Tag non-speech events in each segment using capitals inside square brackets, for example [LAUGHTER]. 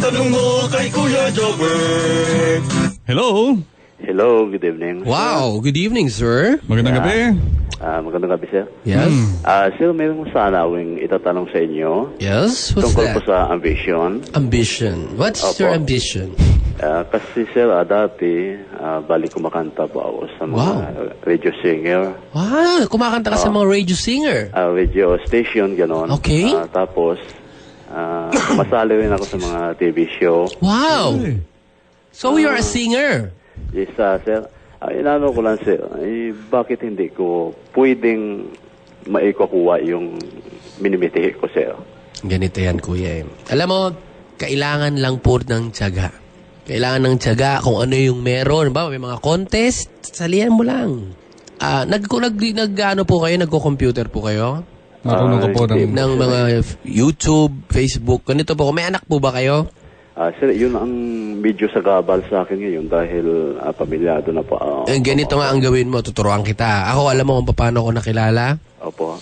Itanong mo kay Kuya Jobber. Hello. Hello, good evening. Wow, good evening, sir. Magandang gabi. Ah, magandang gabi, sir. Yes. Ah, sir, meron ko sana awing itatanong sa inyo Yes, what's tungkol that? po sa ambition. Ambition. What's Opo. your ambition? Ah, kasi, sir, ah, dati, ah, bali kumakanta po ako sa mga Wow. radio singer, Wow, kumakanta ka sa mga radio singer. ah, radio station, gano'n. Okay. Ah, tapos, ah, sumasali rin ako sa mga TV show. Wow. So you're a singer. Yes, ah, sir. Ah, inano ko lang, sir, eh, bakit hindi ko pwedeng maikukuha yung minimitihi ko, sir? Ganito yan, kuya. eh. Alam mo, kailangan lang po ng tiyaga. Kailangan ng tiyaga kung ano yung meron. Ba, may mga contest, salihan mo lang. Ah, nag, nag, nag, ano po kayo? Nagko-computer po kayo? Marunong ka po Ah, ng... Ng mga YouTube, Facebook, ganito po. May anak po ba kayo? Ah, sir, yun ang medyo sa gabal sa akin ngayon dahil ah, pamilyado na po. ah, Eh, ganito nga ang gawin mo, tuturuan kita. Ako, alam mo kung paano ako nakilala? Opo.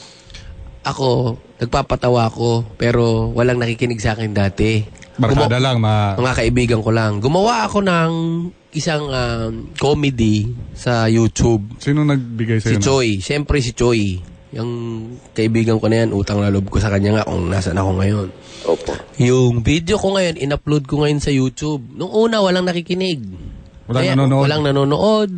Ako, nagpapatawa ako, pero walang nakikinig sa akin dati. Barkada lang, ma... Mga kaibigan ko lang. Gumawa ako ng isang um, comedy sa YouTube. Sino nagbigay Si sa'yo? na- Choi. Siyempre si Choi. Yung kaibigan ko na yan, utang na loob ko sa kanya nga kung nasan ako ngayon. Opo. Yung video ko ngayon, in-upload ko ngayon sa YouTube. Nung una, walang nakikinig. Walang nanonood. Walang nanonood.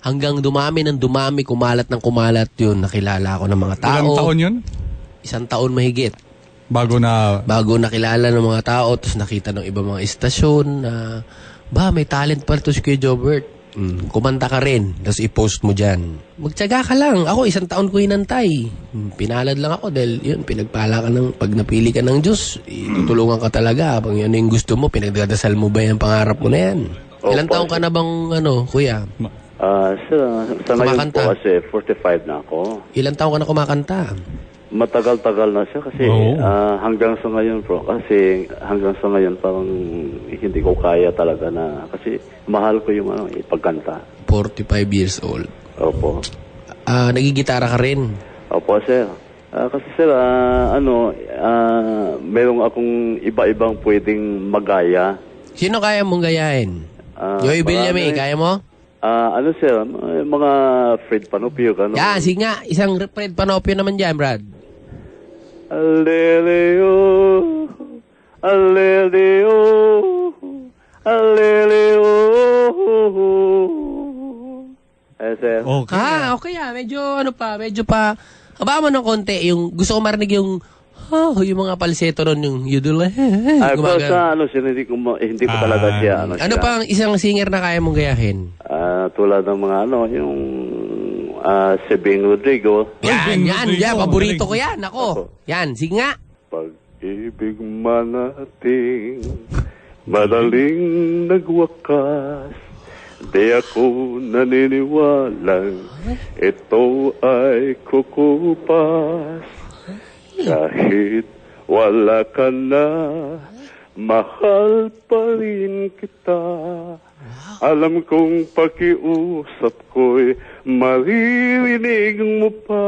Hanggang dumami ng dumami, kumalat ng kumalat yun. Nakilala ako ng mga tao. Ilang taon yun? Isang taon mahigit. Bago na... Bago nakilala ng mga tao, tapos nakita ng iba mga istasyon na, ba, may talent pala to si Kuya Jobert. Mm, kumanta ka rin, tapos i-post mo dyan. Magtyaga ka lang. Ako, isang taon ko hinantay. Mm, pinalad lang ako dahil yun, pinagpala ka ng, pag napili ka ng Diyos, itutulungan ka talaga. Pag yun yung gusto mo, pinagdadasal mo ba yung pangarap mo na yan? Opo. Ilang taon ka na bang, ano, kuya? Ah, sir, sa ngayon Kumakanta. po kasi 45 na ako. Ilang taon ka na kumakanta? Matagal-tagal na siya kasi Oo. ah, hanggang sa ngayon po kasi hanggang sa ngayon parang hindi ko kaya talaga na kasi mahal ko yung ano, ipagkanta. 45 years old. Opo. Ah, nagigitara ka rin. Opo, sir. Ah, kasi sir, ah, ano, ah, merong akong iba-ibang pwedeng magaya. Sino kaya mong gayahin? Ah, Joey Villame, marami. kaya mo? Ah, ano sir, mga Fred Panupio, ano? Yan, sige nga. Isang Fred Panopio naman dyan, Brad. Aleleo, aleleo, aleleo. Eh, sir. Okay. Ah, okay ah. Medyo ano pa, medyo pa. Haba mo ng konti. Yung, gusto ko marinig yung, oh, yung mga palseto nun, yung you do like, Ah, pero gumagano. sa ano, sir, hindi ko, ma- eh, hindi ko Ah. talaga siya, ano, Ano siya. pa ang isang singer na kaya mong gayahin? Ah, tulad ng mga ano, yung ah, si Bing Rodrigo. Yan, Bing yan, Rodrigo, yan. Paborito ko yan. Ako. Ako. Yan, sige nga. Pag-ibig man nating madaling nagwakas, di ako naniniwalang ito ay kukupas. Kahit wala ka na, mahal pa rin kita. Alam kong pakiusap ko'y maririnig mo pa.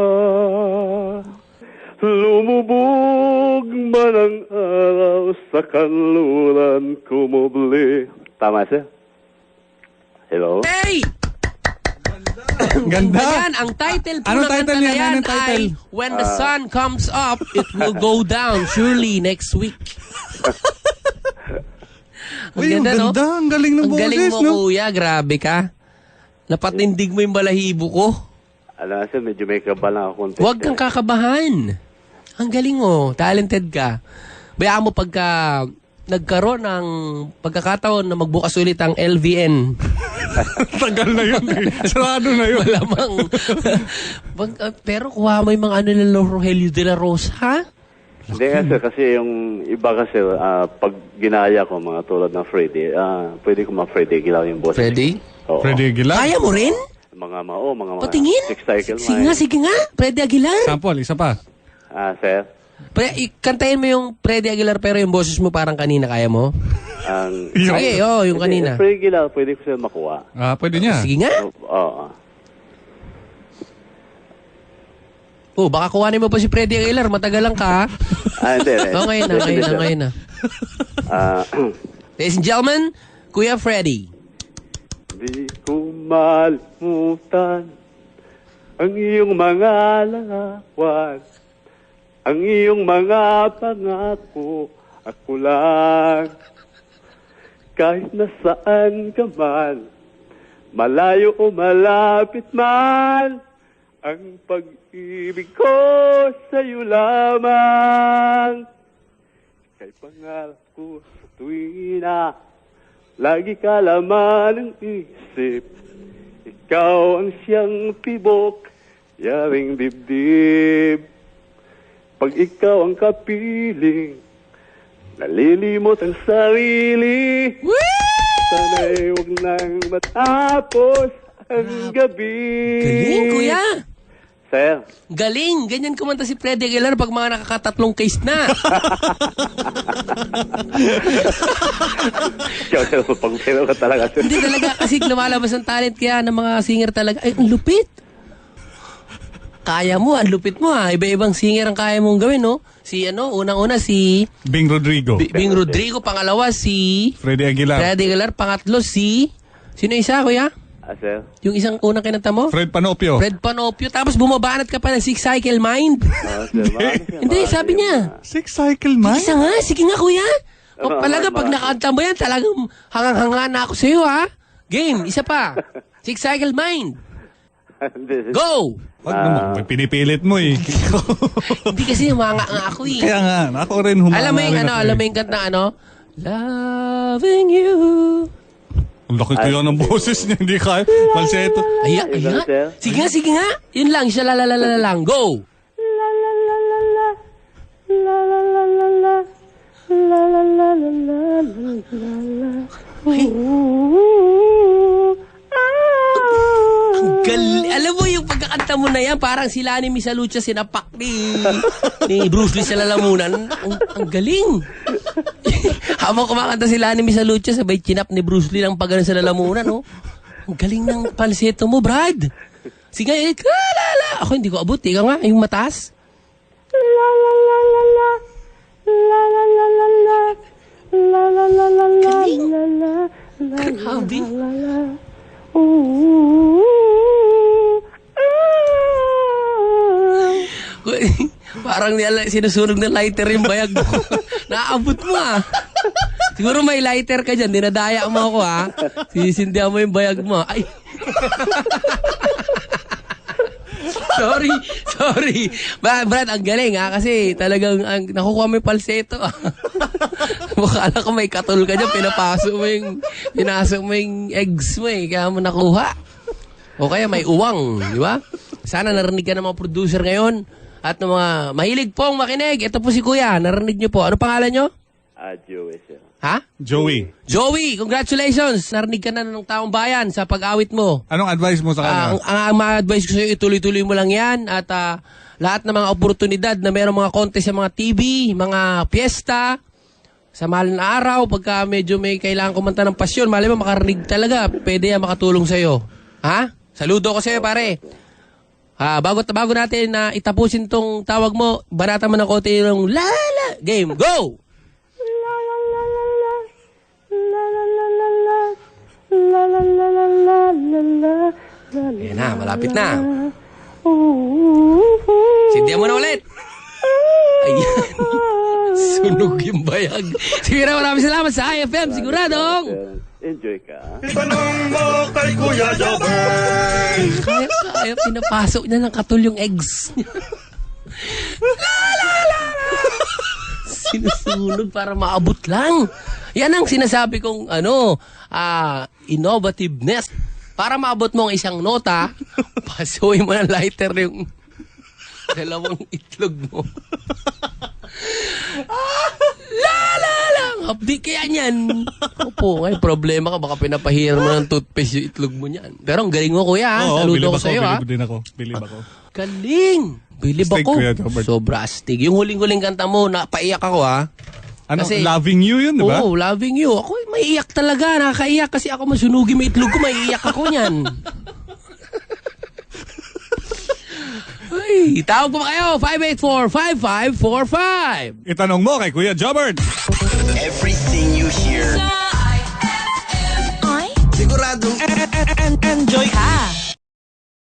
Lumubog man ang araw sa kanluran kumubli. Tama siya? Hello? Hey! Ganda. Ayan, ang title po Anong ng title kanta na yan? yan Anong title? ay When the Sun Comes Up, It Will Go Down Surely Next Week. [LAUGHS] Uy, ang ganda. Ang galing ng Ang galing boses, mo, no? kuya. Grabe ka. Napatindig mo yung balahibo ko. Alam siya, medyo may kabal ako konti. Huwag kang kakabahan. Ang galing mo. Talented ka. Bayaan mo pagka nagkaroon ng pagkakataon na magbukas ulit ang LVN. [LAUGHS] Tagal na yun eh. Sarado na yun. [LAUGHS] Malamang. [LAUGHS] Pag- uh, pero kuha mo yung mga ano nila Rogelio de la Rosa, ha? Hindi nga sir, kasi yung iba kasi, ah, pag ginaya ko mga tulad ng Freddy, ah, pwede ko mga Freddy, gilaw yung boss. Freddy? Oo. Freddy Aguilar. Kaya mo rin? Mga mga, oh, mga mga. Patingin? Six cycle Sige nga, sige nga. Freddy Aguilar. Sample, isa pa. Ah, sir. Pre, ikantayin mo yung Freddy Aguilar pero yung boses mo parang kanina. Kaya mo? Ang, Yung- Sige, oh, yung kanina. Freddy gilaw, pwede ko siya makuha. Ah, pwede niya. Sige nga. Oo. oo. Oh, baka kuhanin mo pa si Freddy Aguilar. Matagal lang ka, ha? Ah, hindi. hindi. Okay na, okay na, okay na. Ah, Ladies and gentlemen, Kuya Freddy. Di ko malimutan ang iyong mga larawan, ang iyong mga pangako, ako lang. Kahit nasaan ka man, malayo o malapit man, ang pag-ibig ko sa'yo lamang. Kay pangarap ko sa tuwina, lagi ka laman ng isip. Ikaw ang siyang tibok, yaring dibdib. Pag ikaw ang kapiling, nalilimot ang sarili. Sana'y huwag nang matapos ang gabi. Galing, Kuya. Sir, Galing. Ganyan kumanta si Freddy Aguilar pag mga nakakatatlong case na. [LAUGHS] ikaw sir, pag pero ka talaga sir. Hindi talaga kasi lumalabas ang talent kaya ng mga singer talaga. Ay, ang lupit. Kaya mo, ang lupit mo ha. Iba-ibang singer ang kaya mong gawin, no? Si ano, unang-una si Bing Rodrigo. B- Bing Rodrigo, pangalawa si Freddy Aguilar. Freddy Aguilar, pangatlo si... Sino isa, kuya? Ah, sir? Yung isang unang kinanta mo? Fred Panopio. Fred Panopio. Tapos bumabanat ka pa ng Six Cycle Mind. Ah, sir, marami Hindi, marami sabi niya. Six Cycle Man? Isa nga, sige nga kuya. O Ano, talaga, ano, pag ano? nakanta mo yan, talagang hangang-hanga na ako sa'yo, ha? Game, isa pa. [LAUGHS] Six Cycle Mind. Hindi, sir. Go! Wag naman, pinipilit mo eh. [LAUGHS] Hindi kasi humanga nga ako eh. Kaya nga, ako rin humanga Alam mo yung rin ano, ako alam eh. mo yung kanta ano? Loving you. Ang laki kaya ng boses niya, hindi kaya. Falsetto. Ay, ay, sir? Sige nga, sige nga. Yun lang, siya lalalala lang. Go! Ang gal... Alam mo yung pagkakanta mo na yan, parang sila ni Misa Lucha sinapak ni, [LAUGHS] ni Bruce Lee sa lalamunan. Ang, ang galing. Habang kumakanta sila ni Misa Lucha, sabay chinap ni Bruce Lee lang pagano sa lalamunan, no? Ang galing ng palseto mo, Brad. Sige, eh, la, Ako hindi ko abot. Ikaw nga, yung mataas. Grabe. Parang nila, sinusunog ng lighter yung bayag mo. Naabot mo ah. Siguro may lighter ka dyan, dinadaya mo ako ah. Sisindihan mo yung bayag mo. Ay. [LAUGHS] sorry, sorry. Ba, Brad, ang galing ha, kasi talagang ang, nakukuha mo yung palseto. Mukha [LAUGHS] ko may katul ka dyan, pinapasok mo yung, pinasok mo yung eggs mo eh, kaya mo nakuha. O kaya may uwang, di ba? Sana narinig ka ng mga producer ngayon at ng mga mahilig pong makinig. Ito po si Kuya, narinig niyo po. Ano pangalan niyo? Ah, Joey, sir. Ha? Joey, Joey, congratulations! Narinig ka na ng taong bayan sa pag-awit mo. anong advice mo sa Ah, kanya? ang, ang, ang mga advice ko sa'yo, ituloy-tuloy mo lang yan at ah, lahat ng mga oportunidad na mayroong mga contest sa mga TV, mga piyesta, sa mahal na araw, pagka medyo may kailangan kumanta ng pasyon, malay mo makarinig talaga, pwede yan makatulong sa'yo. Ha? Saludo ko sa'yo, pare. Ah, bago bago natin na itapusin tong tawag mo, barata mo ng konti yung la la game. Go! Ayan na, malapit na. Sindihan mo na ulit. Ayan. [LAUGHS] Sunog yung bayag. Sige na, maraming salamat sa IFM. Siguradong. Enjoy ka. Itanong mo kay Kuya Jobber. Kaya, kaya pinapasok niya ng katul yung eggs niya. la, la, la, la. Sinusunog para maabot lang. Yan ang sinasabi kong ano, ah, innovativeness. Para maabot mo ang isang nota, [LAUGHS] pasuhin mo ng lighter yung dalawang itlog mo. [LAUGHS] la la la! Update kaya niyan. Opo, ngay problema ka. Baka pinapahira mo ng toothpaste yung itlog mo niyan. Pero ang galing mo, kuya. Oo, Saludo bilib ko ako, sa'yo, ha? bilib din ako. Bilib ako. Galing! Bilib Astig, ako. Kuya. Sobra astig. Yung huling-huling kanta mo, napaiyak ako, ha? Ano, kasi, loving you yun, di ba? Oo, loving you. Ako, maiiyak talaga. Nakakaiyak kasi ako masunugi may itlog ko, maiiyak ako niyan. [LAUGHS] Ay, tawag ko pa kayo, 584-5545. Itanong mo kay Kuya Jobber. Everything you hear. Sa I-F-M. Siguradong enjoy ka.